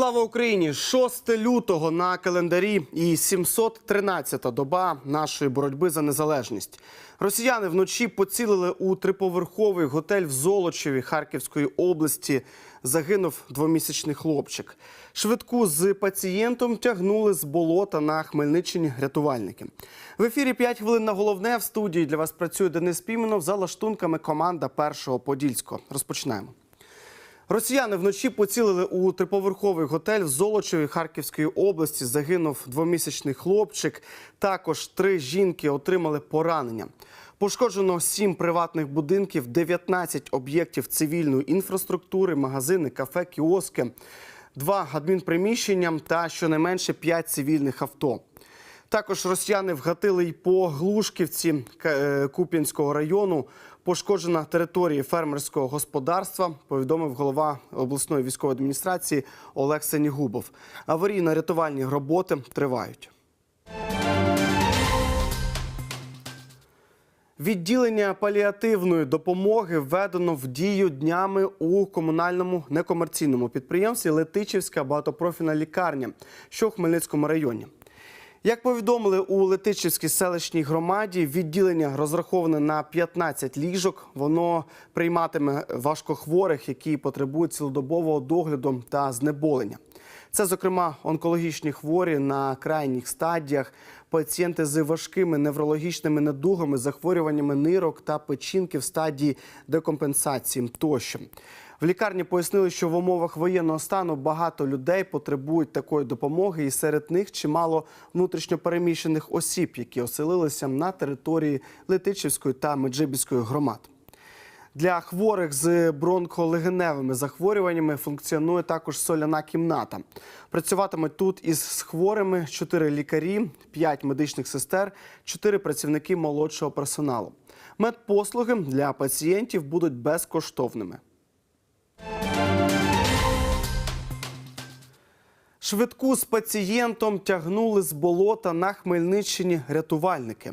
Слава Україні! 6 лютого на календарі і 713-та доба нашої боротьби за незалежність. Росіяни вночі поцілили у триповерховий готель в Золочеві Харківської області. Загинув двомісячний хлопчик. Швидку з пацієнтом тягнули з болота на Хмельниччині рятувальники. В ефірі 5 хвилин на головне в студії для вас працює Денис Піменов за лаштунками команда першого Подільського. Розпочинаємо. Росіяни вночі поцілили у триповерховий готель в Золочеві Харківської області. Загинув двомісячний хлопчик. Також три жінки отримали поранення. Пошкоджено сім приватних будинків, 19 об'єктів цивільної інфраструктури, магазини, кафе, кіоски, два адмінприміщення та щонайменше п'ять цивільних авто. Також росіяни вгатили й по Глушківці е, Куп'янського району. Пошкоджена територія фермерського господарства, повідомив голова обласної військової адміністрації Олег Сенігубов. Аварійно-рятувальні роботи тривають. Відділення паліативної допомоги введено в дію днями у комунальному некомерційному підприємстві Летичівська багатопрофільна лікарня, що в Хмельницькому районі. Як повідомили у Летичівській селищній громаді, відділення розраховане на 15 ліжок. Воно прийматиме важкохворих, які потребують цілодобового догляду та знеболення. Це, зокрема, онкологічні хворі на крайніх стадіях, пацієнти з важкими неврологічними недугами, захворюваннями нирок та печінки в стадії декомпенсації тощо. В лікарні пояснили, що в умовах воєнного стану багато людей потребують такої допомоги, і серед них чимало внутрішньопереміщених осіб, які оселилися на території Летичівської та Меджибіської громад. Для хворих з бронхолегеневими захворюваннями функціонує також соляна кімната. Працюватимуть тут із хворими 4 лікарі, 5 медичних сестер, 4 працівники молодшого персоналу. Медпослуги для пацієнтів будуть безкоштовними. Швидку з пацієнтом тягнули з болота на Хмельниччині рятувальники.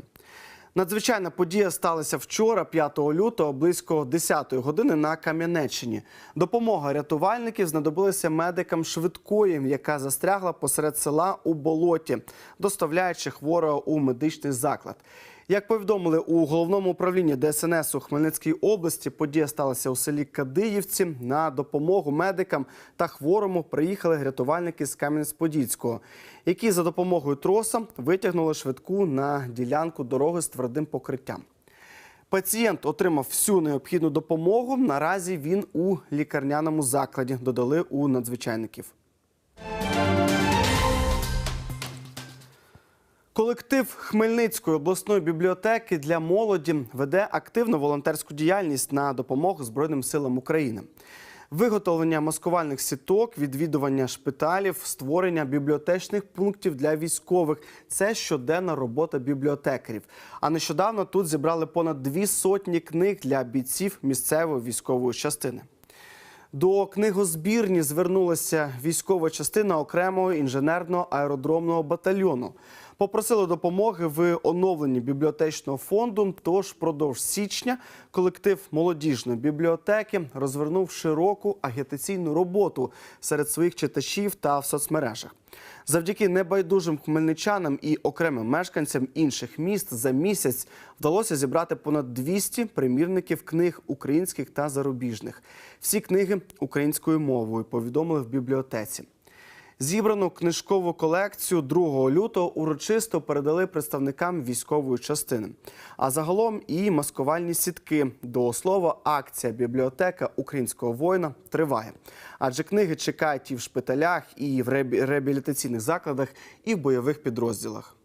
Надзвичайна подія сталася вчора, 5 лютого, близько 10 години на Кам'янеччині. Допомога рятувальників знадобилася медикам швидкої, яка застрягла посеред села у болоті, доставляючи хворого у медичний заклад. Як повідомили у головному управлінні ДСНС у Хмельницькій області, подія сталася у селі Кадиївці. На допомогу медикам та хворому приїхали рятувальники з Кам'янець-Подільського, які за допомогою троса витягнули швидку на ділянку дороги з твердим покриттям. Пацієнт отримав всю необхідну допомогу. Наразі він у лікарняному закладі, додали у надзвичайників. Колектив Хмельницької обласної бібліотеки для молоді веде активну волонтерську діяльність на допомогу Збройним силам України. Виготовлення маскувальних сіток, відвідування шпиталів, створення бібліотечних пунктів для військових це щоденна робота бібліотекарів. А нещодавно тут зібрали понад дві сотні книг для бійців місцевої військової частини. До книгозбірні звернулася військова частина окремого інженерного аеродромного батальйону. Попросили допомоги в оновленні бібліотечного фонду. Тож впродовж січня колектив молодіжної бібліотеки розвернув широку агітаційну роботу серед своїх читачів та в соцмережах. Завдяки небайдужим хмельничанам і окремим мешканцям інших міст за місяць вдалося зібрати понад 200 примірників книг українських та зарубіжних. Всі книги українською мовою повідомили в бібліотеці. Зібрану книжкову колекцію 2 лютого урочисто передали представникам військової частини. А загалом і маскувальні сітки. До слова, акція бібліотека українського воїна триває. Адже книги чекають і в шпиталях, і в реабі- реабілітаційних закладах, і в бойових підрозділах.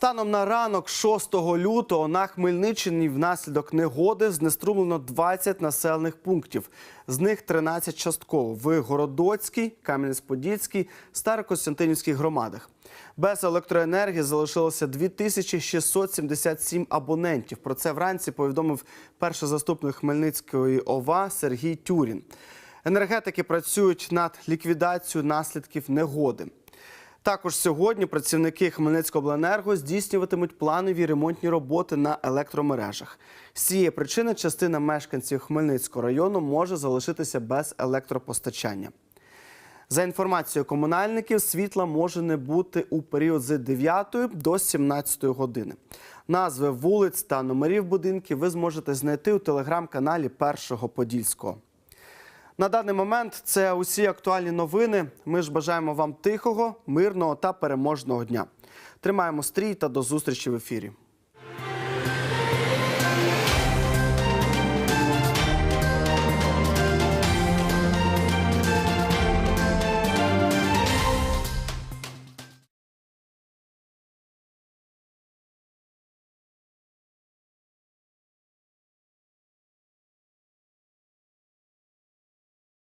Станом на ранок 6 лютого на Хмельниччині внаслідок негоди знеструмлено 20 населених пунктів. З них 13 частково в Городоцькій, Кам'янець-Подільській, Старокостянтинівській громадах. Без електроенергії залишилося 2677 абонентів. Про це вранці повідомив перший заступник Хмельницької ОВА Сергій Тюрін. Енергетики працюють над ліквідацією наслідків негоди. Також сьогодні працівники Хмельницькобленерго здійснюватимуть планові ремонтні роботи на електромережах. З цієї причини частина мешканців Хмельницького району може залишитися без електропостачання. За інформацією комунальників, світла може не бути у період з 9 до 17 години. Назви вулиць та номерів будинків ви зможете знайти у телеграм-каналі Першого Подільського. На даний момент це усі актуальні новини. Ми ж бажаємо вам тихого, мирного та переможного дня. Тримаємо стрій та до зустрічі в ефірі.